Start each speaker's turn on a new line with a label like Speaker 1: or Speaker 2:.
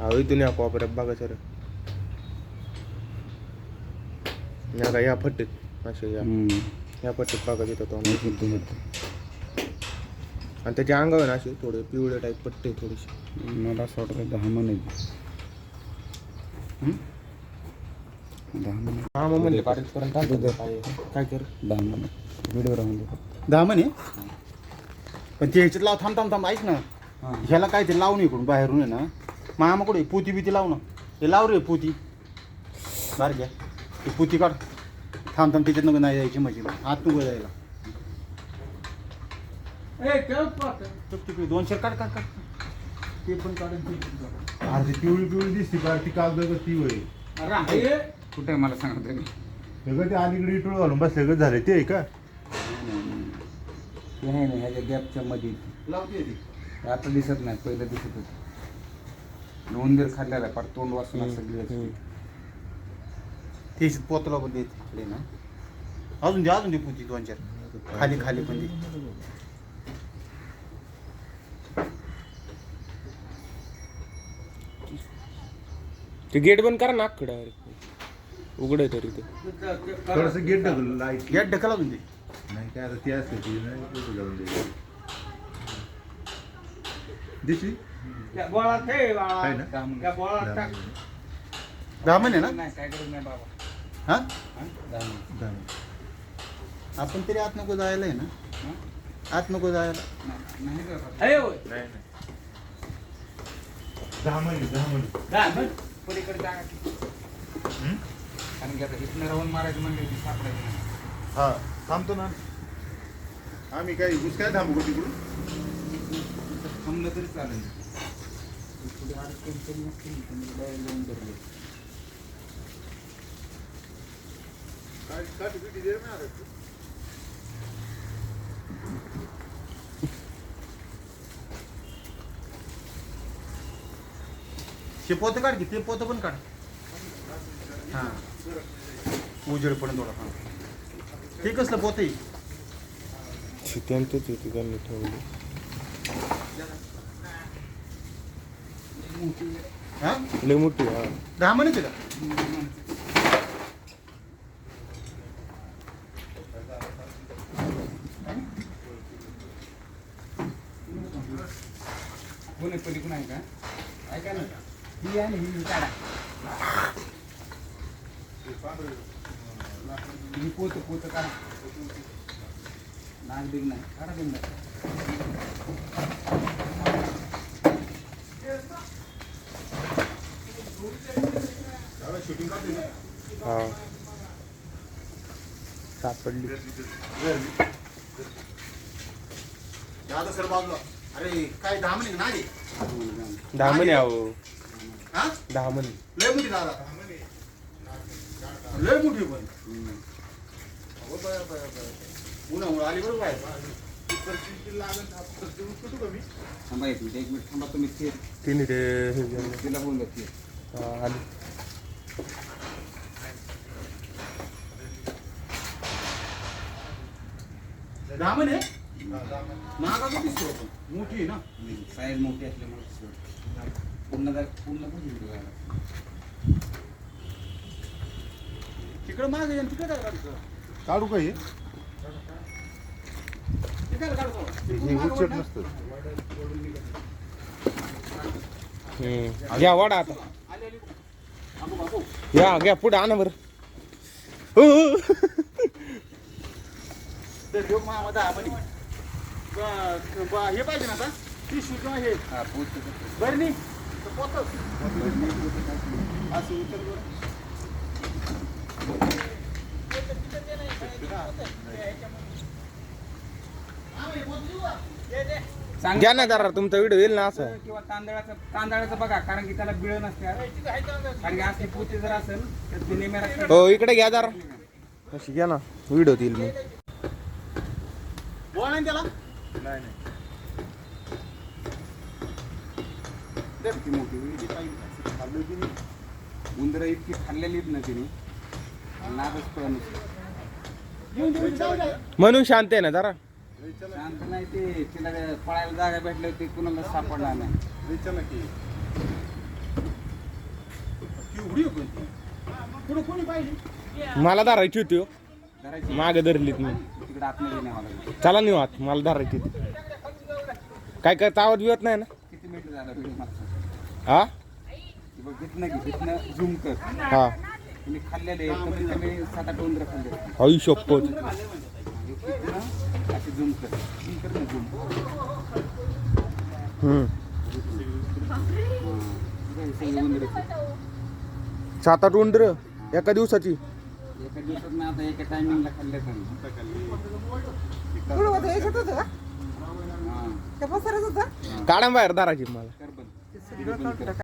Speaker 1: इथून या कोपऱ्यात बघा सर या का या फट्टीत असे या. या पट्टीत बघा तिथं तो आणि त्याच्या अंगावर ना असे थोडे पिवळे टाईप पट्टे थोडेसे
Speaker 2: मला असं वाटतं दहा मन दहा मन
Speaker 1: मग म्हणले पर्यंत काय कर?
Speaker 2: दहा मन व्हिडिओ राहून दे.
Speaker 3: दहा म्हणे पण ते ह्याच्यात लाव थांब थांब थांब ऐक ना. ह्याला काय ते लावून इकडून बाहेरून आहे ना. मामा कुठे? पोती बिती लाव ना. हे लाव रे पोती. बार घ्या. ती पोती काढ. थांब थांब त्याच्यात नको नाही जायची मशीन. आत नको जायला. चुप चुप दोन शेर काढ काढ काढ. ते पण काढ ते पण
Speaker 4: अरे ती पिवळी पिवळी दिसते. बरं ती कागद ती वय
Speaker 2: कुठे आहे? मला सांगा तुम्ही.
Speaker 4: सगळं ते अलीकडे इटोळ घालून बस सगळं झालं ते आहे का?
Speaker 2: ते आहे ना ह्याच्या गॅपच्या मध्ये
Speaker 3: लावते ती
Speaker 2: ते. आता दिसत नाही. पहिलं दिसत होतं. उंदीर खाल्लेला आहे, पार तोंड वाचून असं गिळत.
Speaker 3: ते ह्याच्यात पोतला पण देत ना. अजून दे अजून दे पोती दोन चार. खाली खाली पण दे.
Speaker 1: ते गेट बंद करा ना डायरेक्ट उघड आहे तरी ते.
Speaker 4: थोडस गेट ढकल लाइट
Speaker 3: घ्या ढकल अजून दे.
Speaker 4: नाही काय आता ती असते ती नाही कुठं दे दिसली आहे ना.
Speaker 2: दहा
Speaker 3: महिने ना?
Speaker 2: नाही काय नाही बाबा.
Speaker 3: हा?
Speaker 2: दहा.
Speaker 3: आपण तरी आत नको जायला आहे ना?
Speaker 2: हा?
Speaker 3: आत नको जायला.
Speaker 2: नाही
Speaker 4: दहा महिने दहा महिने
Speaker 2: पलीकडे जागा की.
Speaker 4: हं?
Speaker 2: कारण की आता इथनं राहून मारायचं म्हणलं की सापडायचं नाही.
Speaker 4: हा थांबतो ना. आम्ही काय घुस काय थांबू का तिकडून?
Speaker 2: थांबलं तरी चालेल. पुढे अडचण नसते ना, तुम्ही जाऊन धरले.
Speaker 3: ते पोतं काढ की ते पोतं पण काढ. हा. उजेड पण थोडा हा. ते कसलं पोतं आहे?
Speaker 1: त्यांचंच होती त्यांनी
Speaker 3: हा
Speaker 1: लय मोठी हा.
Speaker 3: दहा महिन्याचे का?
Speaker 2: कोण आहे पलीकडून आहे का? ऐका ना. ही ना ही काढा. ही पोत पोत काढा. नाग बिग नाही काढा बिंदा
Speaker 1: हा सापडली.
Speaker 3: दादा सर बाजूला. अरे काय
Speaker 1: आहो
Speaker 3: हा? लय मोठी दादा. लय मोठी पण. उन्हामुळे आली बरोबर आहे
Speaker 2: थांबा एक मिनिट एक मिनिट. थांबा तुम्ही
Speaker 1: तिने ते हे.
Speaker 2: तिला बोललो ते
Speaker 1: हा, आली.
Speaker 3: दिसतो पण मोठी आहे ना?
Speaker 2: साईज मोठी असल्यामुळे पूर्ण जा- पूर्ण पण आहे.
Speaker 3: तिकडं माग आहे तिकडं काय काढतो
Speaker 4: काढू का हे?
Speaker 3: तिकडं काढतो
Speaker 4: हे उच्चट नसतं.
Speaker 1: हम्म. घ्या वाडा आता. या घ्या पुढे आणा बरं. हो, हो.
Speaker 3: ते हे पाहिजे ना आता? पिशवी किंवा हे?
Speaker 2: हा
Speaker 3: बरं नाही तर पोतच. असं उचल बरं. हा, हे पोतं देऊ का? दे, दे.
Speaker 2: सांग
Speaker 1: घ्या ना जरा तुमचा व्हिडिओ येईल ना असं.
Speaker 2: किंवा तांदळाचं तांदळाचं बघा कारण की त्याला बिळ नसते. कारण की असली पोते जर असेल तर ते नेम्या
Speaker 1: हो इकडे घ्या जरा. अशी घ्या ना व्हिडिओ येईल मग
Speaker 3: बोल ना त्याला.
Speaker 4: नाही नाही.
Speaker 2: मोठी. खाल्लं नाही. उंदरं इतकी खाल्लेली ना तिने. नादच कळलं नसतं.
Speaker 1: म्हणून शांत आहे ना जरा.
Speaker 2: शांत नाही ते. तिला पळायला जागा भेटली होती कुणाला सापडणार नाही.
Speaker 4: की
Speaker 3: पुढे कोणी पाहिजे
Speaker 1: मला धरायची होती हो.
Speaker 2: धरायची?
Speaker 1: मागे मी.
Speaker 2: तिकडे न्यावं लागेल
Speaker 1: चला आत मला धरायची होती. काय काय तावत बिवत नाही ना?
Speaker 2: किती मीटर झालं.
Speaker 1: हा?
Speaker 2: झूम कर.
Speaker 1: हा.
Speaker 2: तुम्ही खाल्लेले कमीत कमी सात आठ उंदरं खाल्ले असे झूम कर. कर ना झूम
Speaker 1: हम्म.
Speaker 2: सगळे उंदरं
Speaker 1: सात आठ उंदर एका दिवसाची.
Speaker 2: एका दिवसात ना आता एका टायमिंगला खाल्ले हां.
Speaker 1: काढा बाहेर धरायची मला.